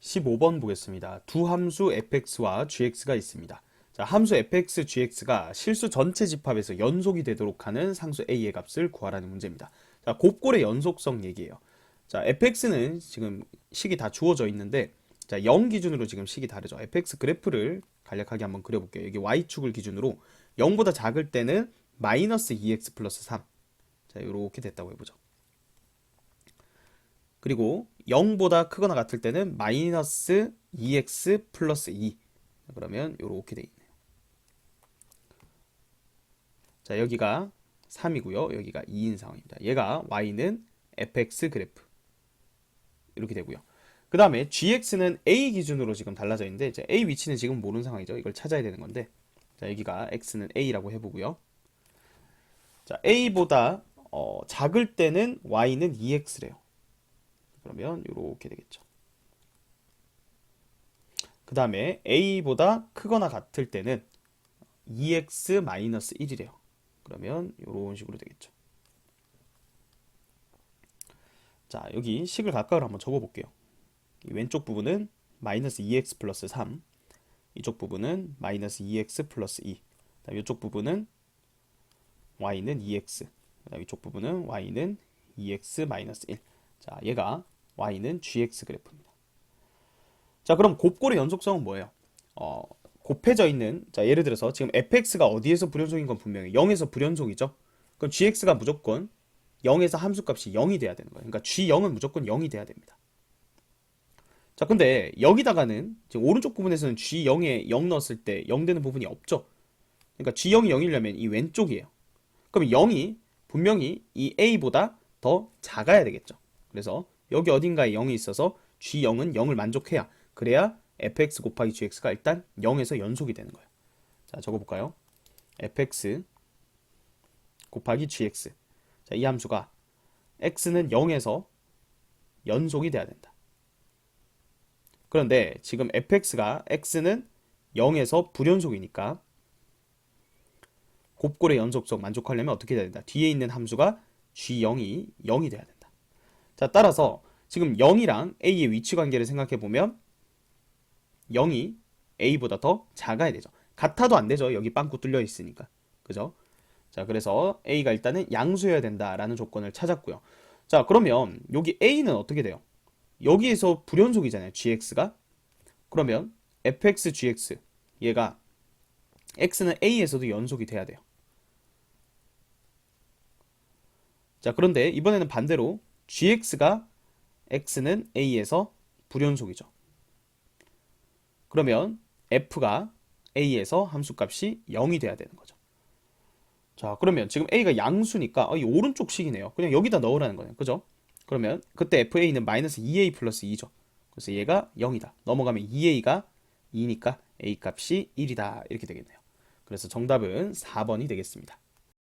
15번 보겠습니다. 두 함수 fx와 gx가 있습니다. 자, 함수 fx, gx가 실수 전체 집합에서 연속이 되도록 하는 상수 a의 값을 구하라는 문제입니다. 자, 곱골의 연속성 얘기예요. 자, fx는 지금 식이 다 주어져 있는데 자, 0 기준으로 지금 식이 다르죠. fx 그래프를 간략하게 한번 그려볼게요. 여기 y축을 기준으로 0보다 작을 때는 마이너스 2x 플러스 3. 자, 이렇게 됐다고 해보죠. 그리고 0보다 크거나 같을 때는 마이너스 2x 플러스 2. 그러면 이렇게 돼 있네요. 자, 여기가 3이고요. 여기가 2인 상황입니다. 얘가 y는 fx 그래프. 이렇게 되고요. 그 다음에 gx는 a 기준으로 지금 달라져 있는데 이제 a 위치는 지금 모르는 상황이죠. 이걸 찾아야 되는 건데 자, 여기가 x는 a라고 해보고요. 자, a보다 어, 작을 때는 y는 2x래요. 그러면 이렇게 되겠죠. 그 다음에 a보다 크거나 같을 때는 2x-1이래요. 그러면 이런 식으로 되겠죠. 자, 여기 식을 각각을 한번 적어볼게요. 이 왼쪽 부분은 마이너스 2x 플러스 3, 이쪽 부분은 마이너스 2x 플러스 2, 그다음 이쪽 부분은 y는 2x, 그다음 이쪽 부분은 y는 2x 마이너스 1. 자, 얘가 y는 gx 그래프입니다. 자, 그럼 곱골의 연속성은 뭐예요? 어, 곱해져 있는 자, 예를 들어서 지금 fx가 어디에서 불연속인 건 분명히 0에서 불연속이죠. 그럼 gx가 무조건 0에서 함수값이 0이 돼야 되는 거예요. 그러니까 g0은 무조건 0이 돼야 됩니다. 자, 근데 여기다가는 지금 오른쪽 부분에서는 g0에 0 넣었을 때 0 되는 부분이 없죠. 그러니까 g0이 0이려면 이 왼쪽이에요. 그럼 0이 분명히 이 a보다 더 작아야 되겠죠. 그래서 여기 어딘가에 0이 있어서 g0은 0을 만족해야 그래야 fx 곱하기 gx가 일단 0에서 연속이 되는 거예요. 자, 적어볼까요? fx 곱하기 gx. 자, 이 함수가 x는 0에서 연속이 돼야 된다. 그런데 지금 fx가 x는 0에서 불연속이니까 곱골의 연속성 만족하려면 어떻게 돼야 된다? 뒤에 있는 함수가 g0이 0이 돼야 된다. 자, 따라서 지금 0이랑 a의 위치 관계를 생각해 보면 0이 a보다 더 작아야 되죠. 같아도 안 되죠. 여기 빵꾸 뚫려 있으니까. 그죠? 자, 그래서 a가 일단은 양수여야 된다라는 조건을 찾았고요. 자, 그러면 여기 a는 어떻게 돼요? 여기에서 불연속이잖아요. gx가. 그러면 fx gx 얘가 x는 a에서도 연속이 돼야 돼요. 자, 그런데 이번에는 반대로 gx가 x는 a에서 불연속이죠. 그러면 f가 a에서 함수값이 0이 돼야 되는 거죠. 자, 그러면 지금 a가 양수니까 어, 이 오른쪽 식이네요. 그냥 여기다 넣으라는 거예요. 그죠? 그러면 그때 fa는 마이너스 2a 플러스 2죠. 그래서 얘가 0이다. 넘어가면 2a가 2니까 a 값이 1이다. 이렇게 되겠네요. 그래서 정답은 4번이 되겠습니다.